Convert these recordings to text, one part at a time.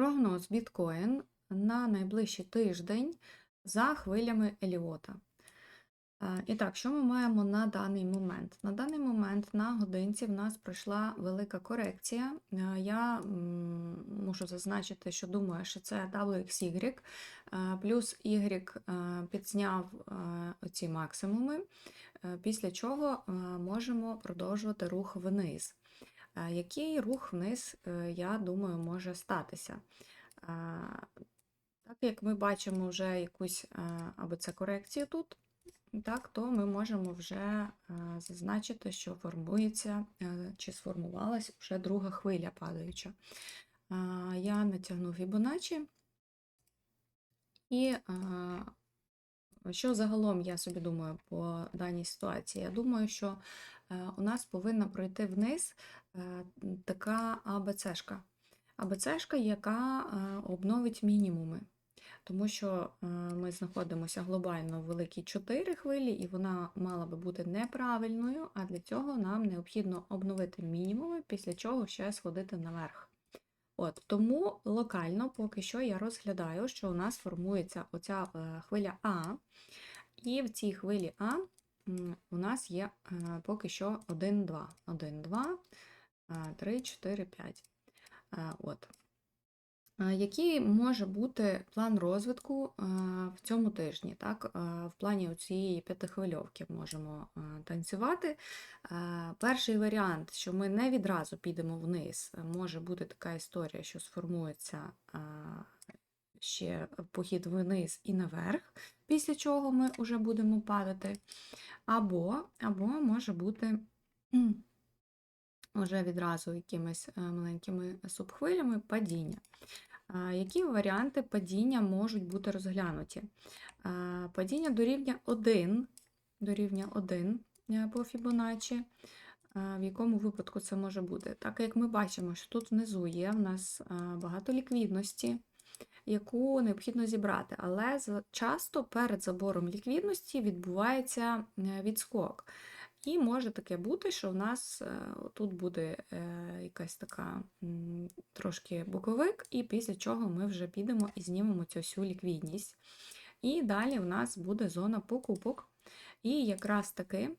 Прогноз біткоін на найближчий тиждень за хвилями Еліота. Е, І так, що ми маємо на даний момент? На даний момент на годинці в нас пройшла велика корекція. Е, Я мушу зазначити, що думаю, що це WXY, е, плюс Y підзняв оці максимуми, після чого можемо продовжувати рух вниз. Який рух вниз, е, я думаю, може статися? Так як ми бачимо вже якусь або це корекцію тут, так, то ми можемо вже е, зазначити, що формується е, чи сформувалась вже друга хвиля падаюча. Я натягну Fibonacci. І що загалом я собі думаю по даній ситуації? Я думаю, що у нас повинна пройти вниз е, така АБЦшка. АБЦшка, яка е, обновить мінімуми. Тому що е, ми знаходимося глобально в великій 4 хвилі, і вона мала би бути неправильною, а для цього нам необхідно обновити мінімуми, після чого ще сходити наверх. От, Тому локально поки що я розглядаю, що у нас формується оця е, хвиля А, і в цій хвилі А у нас є е, поки що 1, 2, 1, 2, 3, 4, 5. Е, От. Е, Який може бути план розвитку е, в цьому тижні? Так? В плані цієї п'ятихвильовки можемо танцювати. Перший варіант, що ми не відразу підемо вниз, може бути така історія, що сформується ще похід вниз і наверх, після чого ми вже будемо падати. Або, або може бути вже відразу якимись е, маленькими субхвилями падіння. Які варіанти падіння можуть бути розглянуті? Падіння до рівня 1, до рівня 1 е, по Фібоначчі. В якому випадку це може бути? Так як ми бачимо, що тут внизу є в нас багато ліквідності, яку необхідно зібрати, але часто перед забором ліквідності відбувається е, відскок. І може таке бути, що в нас е, тут буде е, якась така трошки боковик, і після чого ми вже підемо і знімемо цю всю ліквідність. І далі в нас буде зона покупок. І якраз таки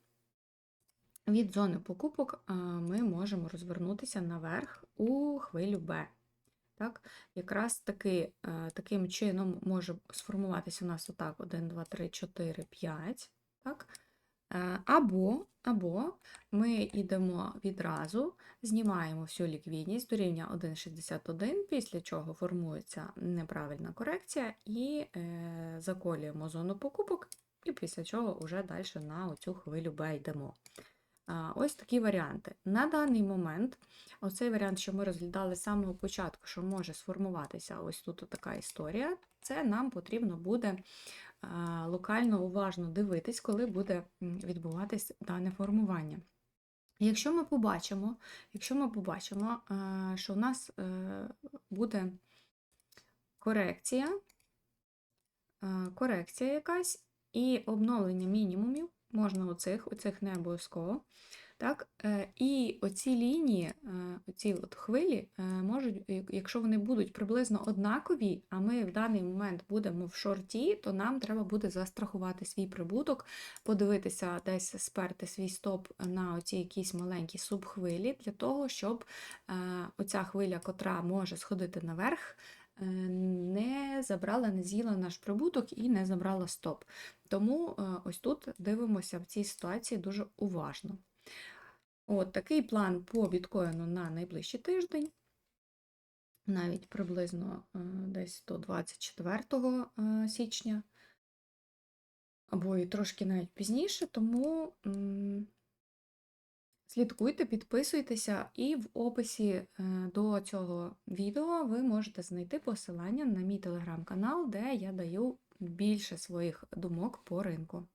від зони покупок ми можемо розвернутися наверх у хвилю Б. Так? Якраз таки е, таким чином може сформуватися у нас отак 1, 2, 3, 4, 5. Так? Е, Або, або ми йдемо відразу, знімаємо всю ліквідність до рівня 1,61, після чого формується неправильна корекція і е, заколюємо зону покупок, і після чого вже далі на цю хвилю Б йдемо. Ось такі варіанти. На даний момент, оцей варіант, що ми розглядали з самого початку, що може сформуватися ось тут така історія, це нам потрібно буде локально уважно дивитись, коли буде відбуватись дане формування. Якщо ми побачимо, якщо ми побачимо, що у нас е, буде корекція, корекція якась і обновлення мінімумів, можна оцих, оцих не обов'язково. Так? Е, І оці лінії, е, оці от хвилі, е, можуть, якщо вони будуть приблизно однакові, а ми в даний момент будемо в шорті, то нам треба буде застрахувати свій прибуток, подивитися, десь сперти свій стоп на оці якісь маленькі субхвилі, для того, щоб оця хвиля, котра може сходити наверх, не забрала, не з'їла наш прибуток і не забрала стоп. Тому е, ось тут дивимося в цій ситуації дуже уважно. От такий план по біткоїну на найближчий тиждень, навіть приблизно е, десь до 24 е, січня, або і трошки навіть пізніше, тому слідкуйте, підписуйтеся, і в описі е, до цього відео ви можете знайти посилання на мій телеграм-канал, де я даю більше своїх думок по ринку.